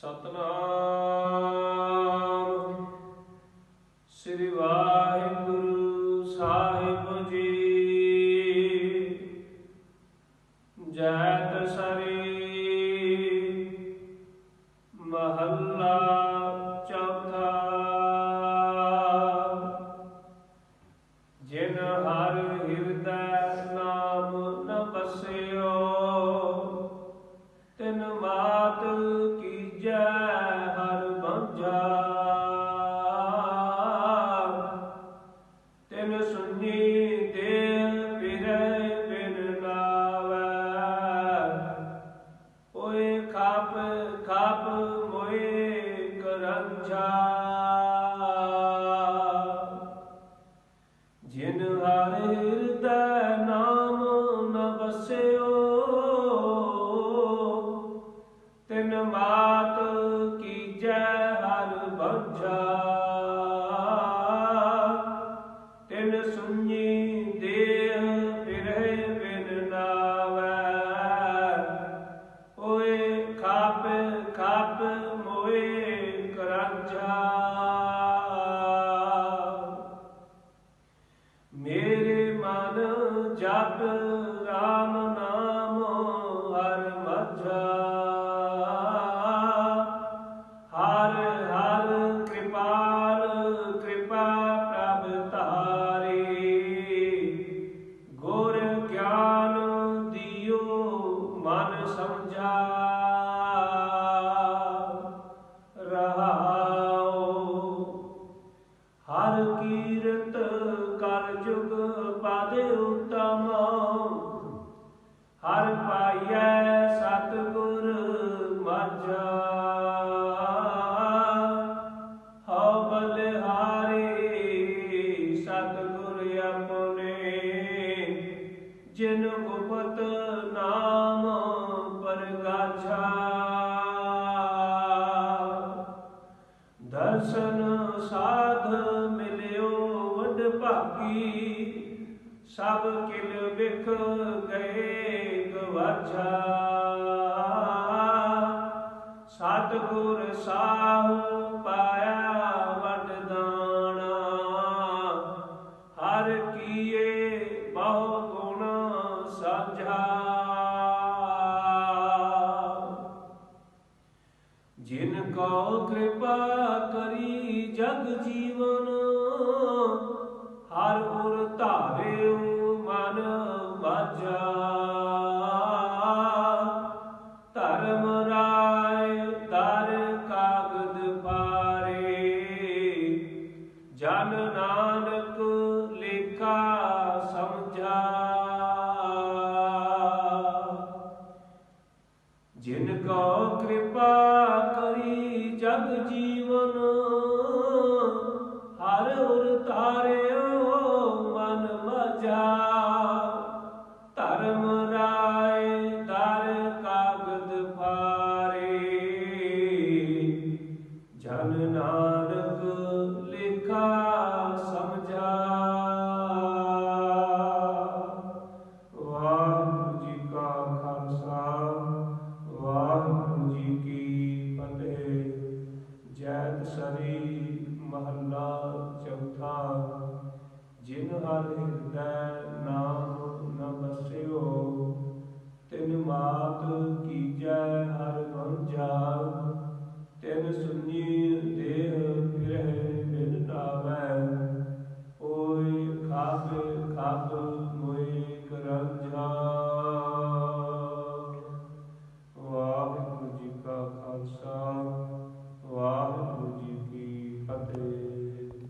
ਸਤਨਾਮ। ਸ੍ਰੀ ਵਾਹਿਗੁਰੂ ਸਾਹਿਬ ਜੀ। ਜੈ ਤਸਰੀ ਮਹੱਲਾ happen. ਜਿਨ ਗੁਪਤ ਨਾਮ ਪਰਗਾਛਾ। ਦਰਸ਼ਨ ਸਾਧ ਮਿਲਿਓ ਵਡ ਸਭ ਕਿਲ ਵਿਖ ਗਏ ਗਵਾਛਾ। ਸਤਗੁਰ ਸਾਹੂ ਕੋ ਕਿਰਪਾ ਕਰੀ ਜਗ ਜੀਵਨ ਸ਼ਹਿਦ ਸਰੀ ਮਹੱਲਾ ਚੌਥਾ ਜਿਨ ਹਰ ਹਿਰਦੈ ਨਾਮ ਨ ਬਸਿਓ